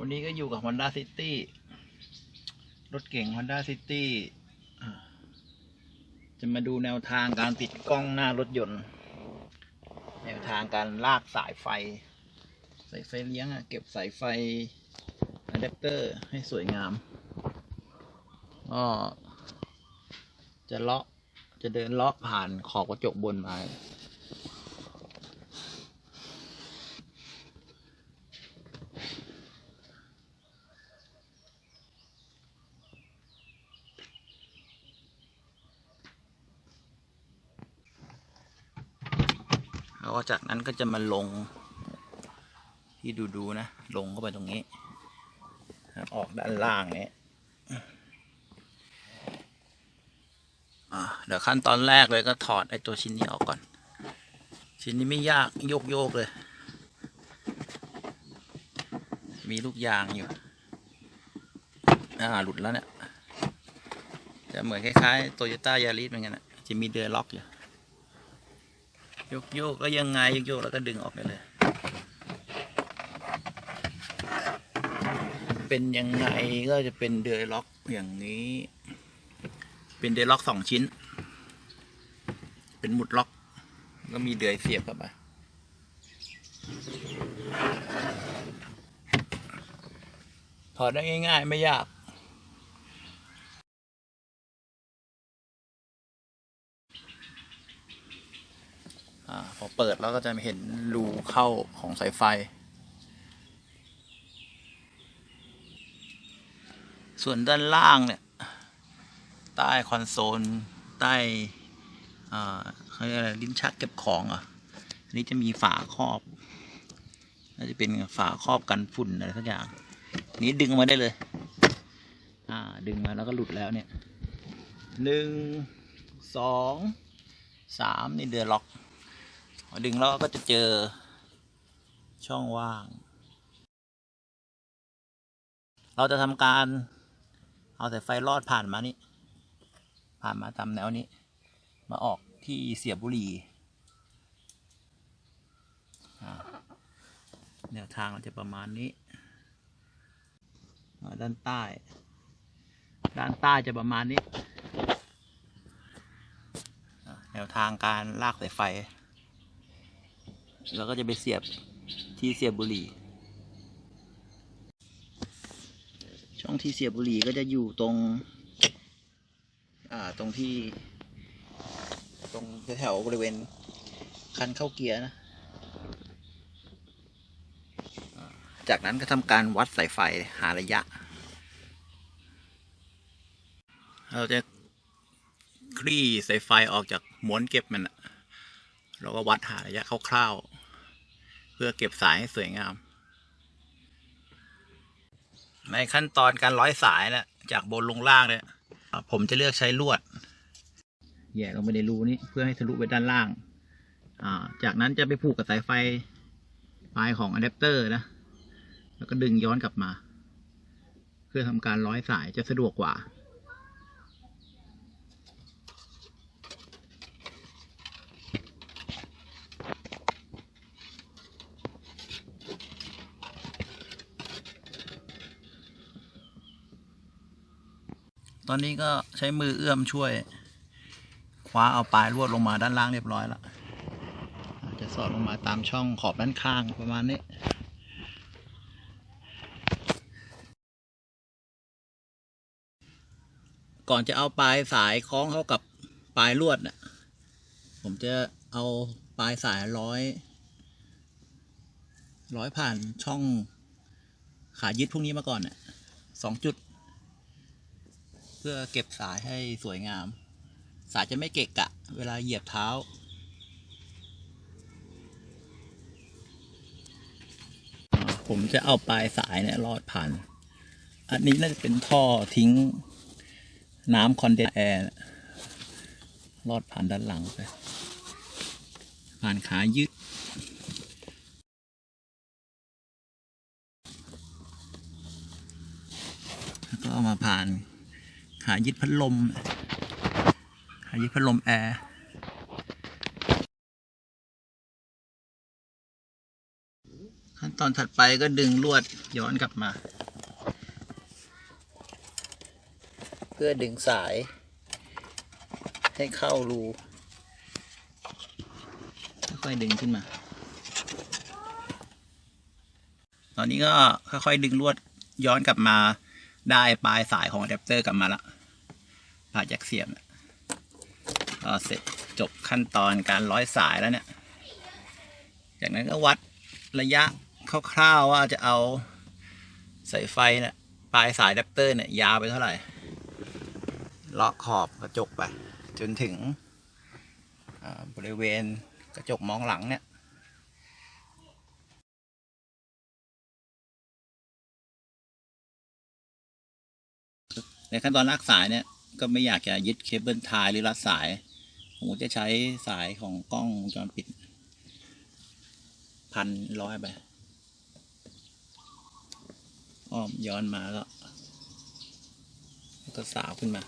วันนี้ก็อยู่กับ Honda City รถเก่ง Honda City จะมาดูแนวทางการติดกล้องหน้ารถยนต์ แนวทางการลากสายไฟ สายไฟเลี้ยงอะเก็บสายไฟอะแดปเตอร์ให้สวยงามก็จะเลาะจะเดินเลาะผ่านขอบกระจกบนมา แล้วก็จากนั้นก็จะมาลงที่ดูดูๆนะ ลงเข้าไปตรงนี้ ออกด้านล่างนี้อะเดี๋ยวขั้นตอนแรกเลยก็ถอดไอ้ตัวชิ้นนี้ออกก่อน ชิ้นนี้ไม่ยากโยกโยกๆเลย มีลูกยางอยู่อ่าหลุดแล้วเนี่ยจะเหมือนคล้ายๆโตโยต้ายาริสเหมือนกันนะจะมีเดือล็อกอยู่ ยกโยกแล้วยังไงโยกโยกแล้วก็ดึงออกไปเลย เป็นยังไงก็จะเป็นเดือยล็อกอย่างนี้ เป็นเดือยล็อกสองชิ้น เป็นหมุดล็อก ก็มีเดือยเสียบเข้าไปถอดได้ง่ายๆ ไม่ยาก พอเปิดแล้วก็จะเห็นรูเข้าของสายไฟ ส่วนด้านล่างเนี่ย ใต้คอนโซล ใต้อ่าเขาเรียกอะไรลิ้นชักเก็บของอะอันนี้จะมีฝาครอบ น่าจะเป็นฝาครอบกันฝุ่นอะไรสักอย่าง นี้ดึงมาได้เลย อ่า ดึงมาแล้วก็หลุดแล้วเนี่ยหนึ่งสองสามนี่เดือล็อก ดึงแล้วก็จะเจอช่องว่าง เราจะทำการเอาสายไฟลอดผ่านมานี่ผ่านมาตามแนวนี้ มาออกที่เสียบบุหรี่แนวทางเราจะประมาณนี้ ด้านใต้ ด้านใต้จะประมาณนี้ แนวทางการลากสายไฟ แล้วก็จะไปเสียบที่เสียบบุหรี่ ช่องที่เสียบบุหรี่ก็จะอยู่ตรง อ่า ตรงที่ ตรงแถวบริเวณคันเข้าเกียร์นะ จากนั้นก็ทำการวัดสายไฟหาระยะ เราจะคลี่สายไฟออกจากม้วนเก็บมัน เราก็วัดหาระยะคร่าวๆ เพื่อเก็บสายให้สวยงาม ในขั้นตอนการร้อยสายนะจากบนลงล่างเนี่ยผมจะเลือกใช้ลวดแหย่ลงไปในรูนี้เพื่อให้ทะลุไปด้านล่าง อ่า จากนั้นจะไปผูกกับสายไฟปลายของอะแดปเตอร์นะ แล้วก็ดึงย้อนกลับมา เพื่อทำการร้อยสายจะสะดวกกว่า ตอนนี้ก็ใช้มือเอื้อมช่วย คว้าเอาปลายลวดลงมาด้านล่างเรียบร้อยแล้วจะสอดลงมาตามช่องขอบด้านข้างประมาณนี้ก่อนจะเอาปลายสายคล้องเข้ากับปลายลวดน่ะ ผมจะเอาปลายสายร้อย ร้อยผ่านช่องขายึดพวกนี้มาก่อนน่ะสองจุด พื่อเก็บสายให้สวยงาม สายจะไม่เกะกะ เวลาเหยียบเท้า ผมจะเอาปลายสายเนี่ยลอดผ่าน อันนี้น่าจะเป็นท่อทิ้งน้ำคอนเดนแอร์ลอดผ่านด้านหลังไป ผ่านขายึดแล้วก็เอามาผ่าน ขายึดพัดลมขายึดพัดลมแอร์ขั้นตอนถัดไปก็ดึงลวดย้อนกลับมา เพื่อดึงสาย ให้เข้ารูค่อยๆดึงขึ้นมา ตอนนี้ก็ค่อยๆดึงลวดย้อนกลับมาได้ปลายสายของอะแดปเตอร์กลับมาและ ปลาจ็คเสียมเนี่ยก็เสร็จจบขั้นตอนการร้อยสายแล้วเนี่ย จากนั้นก็วัดระยะคร่าวๆว่าจะเอาสายไฟเนี่ยปลายสายอะแดปเตอร์เนี่ยยาวไปเท่าไหร่เลาะขอบกระจกไป จนถึงบริเวณกระจกมองหลังเนี่ยในขั้นตอนลากสายเนี่ย ก็ไม่อยากจะยึดเคเบิลทายหรือรัดสาย ผมก็จะใช้สายของกล้องวงจรปิด พันร้อยไป อ้อมย้อนมาก็แล้วก็สาวขึ้นมา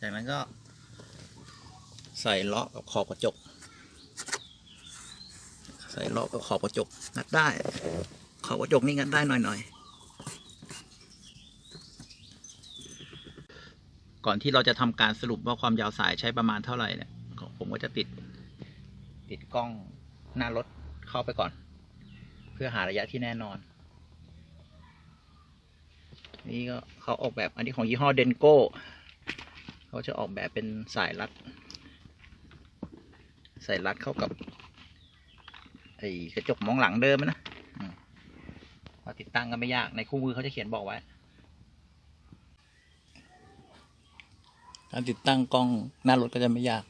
จากนั้นก็ใส่เลาะกับขอบกระจก ใส่ลาะกับขอบกระจกงัดได้ ขอบกระจกนี่งัดได้หน่อยๆ ก่อนที่เราจะทำการสรุปว่าความยาวสายใช้ประมาณเท่าไหร่เนี่ยผมก็จะติด ติดกล้องหน้ารถเข้าไปก่อน เพื่อหาระยะที่แน่นอน นี่ก็เขาออกแบบอันนี้ของยี่ห้อเดนโก้เขาจะออกแบบเป็นสายรัด ใส่รัดเข้ากับ ไอ้กระจกมองหลังเดิมนะอืมเราติดตั้งก็ไม่ยากในคู่มือเขาจะเขียนบอกไว้การติดตั้งกล้องหน้ารถก็จะไม่ยาก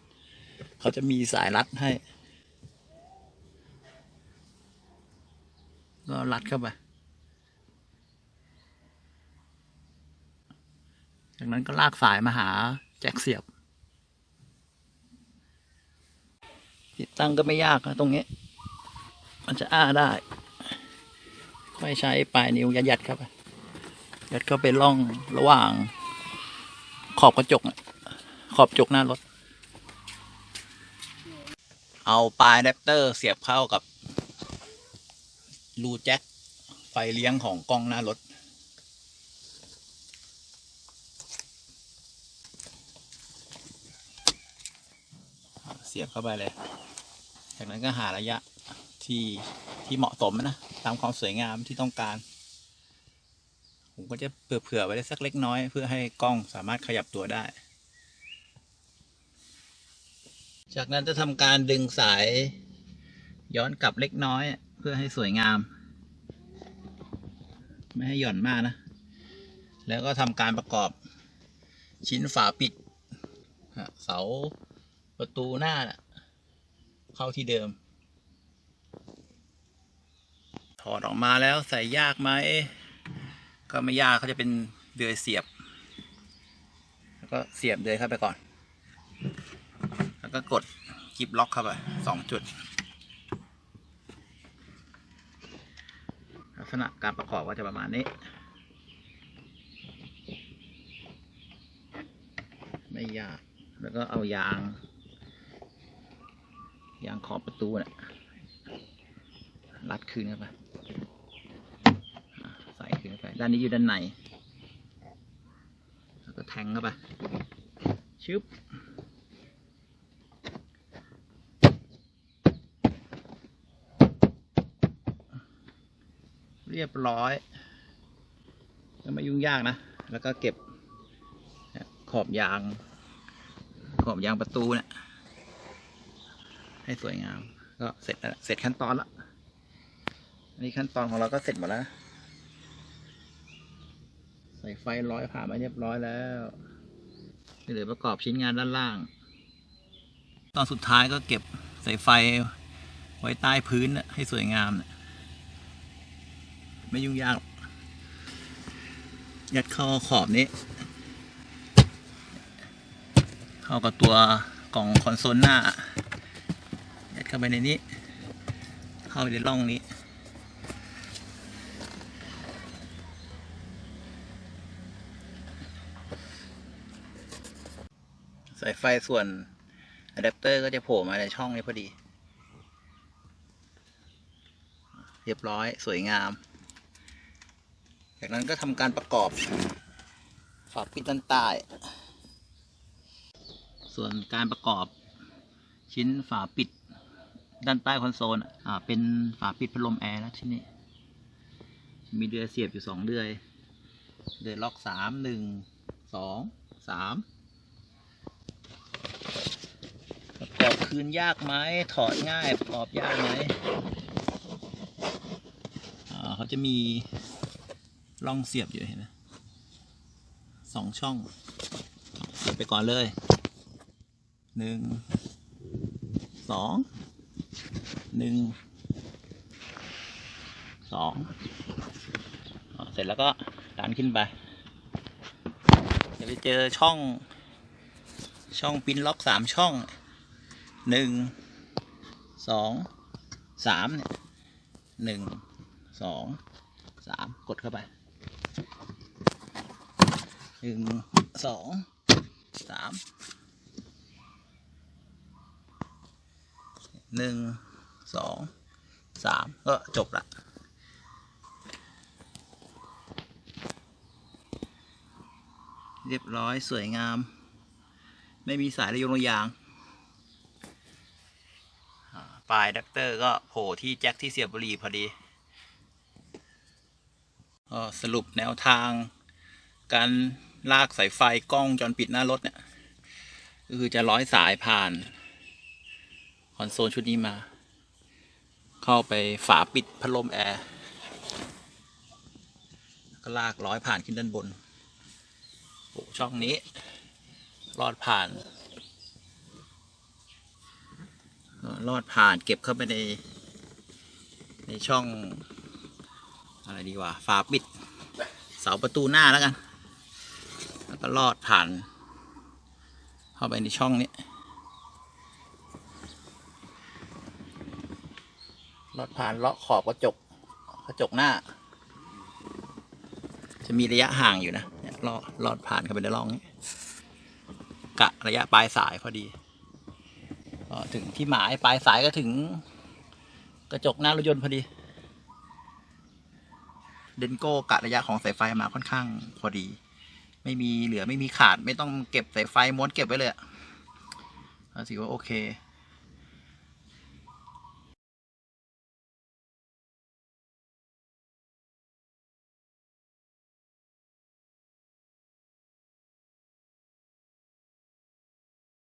เขาจะมีสายรัดให้ ก็รัดเข้าไป จากนั้นก็ลากสายมาหาแจ็คเสียบ ติดตั้งก็ไม่ยากนะตรงนี้ มันจะอ้าได้ ค่อยใช้ปลายนิ้วยัดยัดเข้าไปยัดเข้าไปล่องระหว่าง ขอบกระจกขอบกระจกหน้ารถ เอาปลายอะแดปเตอร์เสียบเข้ากับ รูแจ็คไฟเลี้ยงของกล้องหน้ารถเสียบเข้าไปเลย จากนั้นก็หาระยะ ที่ที่เหมาะสมนะตามความสวยงามที่ต้องการ ผมก็จะเผื่อๆไว้ได้สักเล็กน้อย เพื่อให้กล้องสามารถขยับตัวได้ จากนั้นจะทำการดึงสายย้อนกลับเล็กน้อย เพื่อให้สวยงาม ไม่ให้หย่อนมากนะ แล้วก็ทำการประกอบชิ้นฝาปิดเสาประตูหน้านะเข้าที่เดิม ถ อดออกมาแล้วใส่ยากไหมก็ไม่ยากเขาจะเป็นเดือยเสียบ แล้วก็เสียบเดือยเข้าไปก่อน แล้วก็กดกิบล็อกเข้าไปสองจุด ลักษณะการประกอบก็จะประมาณนี้ ไม่ยากแล้วก็เอายาง ยางขอบประตูเนี่ยรัดคืนเข้าไปอะใส่คืนเข้าไป ด้านนี้อยู่ด้านในแล้วก็แทงเข้าไปชึบเรียบร้อยก็ไม่ยุ่งยากนะ แล้วก็เก็บขอบยาง ขอบยางประตูเนี่ยให้สวยงาม ก็เสร็จแล้วเสร็จขั้นตอนละอันนี้ขั้นตอนของเราก็เสร็จหมดแล้ว ใส่ไฟร้อยผ่ามาเรียบร้อยแล้วเหลือประกอบชิ้นงานด้านล่าง ตอนสุดท้ายก็เก็บใส่ไฟไว้ใต้พื้นให้สวยงามนะไม่ยุ่งยาก ยัดเข้าขอบนี้ เข้ากับตัวกล่องคอนโซลหน้า ยัดเข้าไปในนี้ เข้าไปในร่องนี้ ไฟส่วนอะแดปเตอร์ก็จะโผล่มาในช่องนี้พอดี เรียบร้อยสวยงาม จากนั้นก็ทำการประกอบฝาปิดด้านใต้ ส่วนการประกอบชิ้นฝาปิดด้านใต้คอนโซลอ่าเป็นฝาปิดพัดลมแอร์นะที่นี่มีเดือยเสียบอยู่สองเดือย เดือยล็อกสามหนึ่งสองสาม ประกอบคืนยากไหมถอดง่ายประกอบยากไหมเขาจะมีร่องเสียบอยู่เห็นไหมสองช่องเสียบไปก่อนเลยหนึ่งสองหนึ่งสองเสร็จแล้วก็ดันขึ้นไปจะไปเจอช่องช่องปิ้นล็อกสามช่อง หนึ่งสองสามเนี่ยหนึ่งสองสามกดเข้าไปหนึ่งสองสามหนึ่งสองสามก็จบละเรียบร้อยสวยงาม ไม่มีสายระยงระยาง ปลายดักเตอร์ก็โผล่ที่แจ็คที่เสียบบุรีพอดีก็สรุปแนวทาง การลากสายไฟกล้องจรปิดหน้ารถเนี่ยก็คือจะร้อยสายผ่านคอนโซลชุดนี้มา เข้าไปฝาปิดพัดลมแอร์ก็ลากร้อยผ่านขึ้นด้านบนช่องนี้ รอดผ่าน เอ่อดผ่านเก็บเข้าไปใน ในช่อง อะไรดีวะฝาปิด เสาประตูหน้าแล้วกัน แล้วก็ลอดผ่าน เข้าไปในช่องนี้ ลอดผ่านเลาะขอบกระจกกระจกหน้า จะมีระยะห่างอยู่นะลอดลอดผ่านเข้าไปในร่องนี้กะระยะปลายสายพอดี ถึงที่หมายปลายสายก็ถึง กระจกหน้ารถยนต์พอดี เดนโก้กะระยะของสายไฟมาค่อนข้างพอดี ไม่มีเหลือไม่มีขาดไม่ต้องเก็บสายไฟม้วนเก็บไว้เลยอะก็ถือว่าโอเค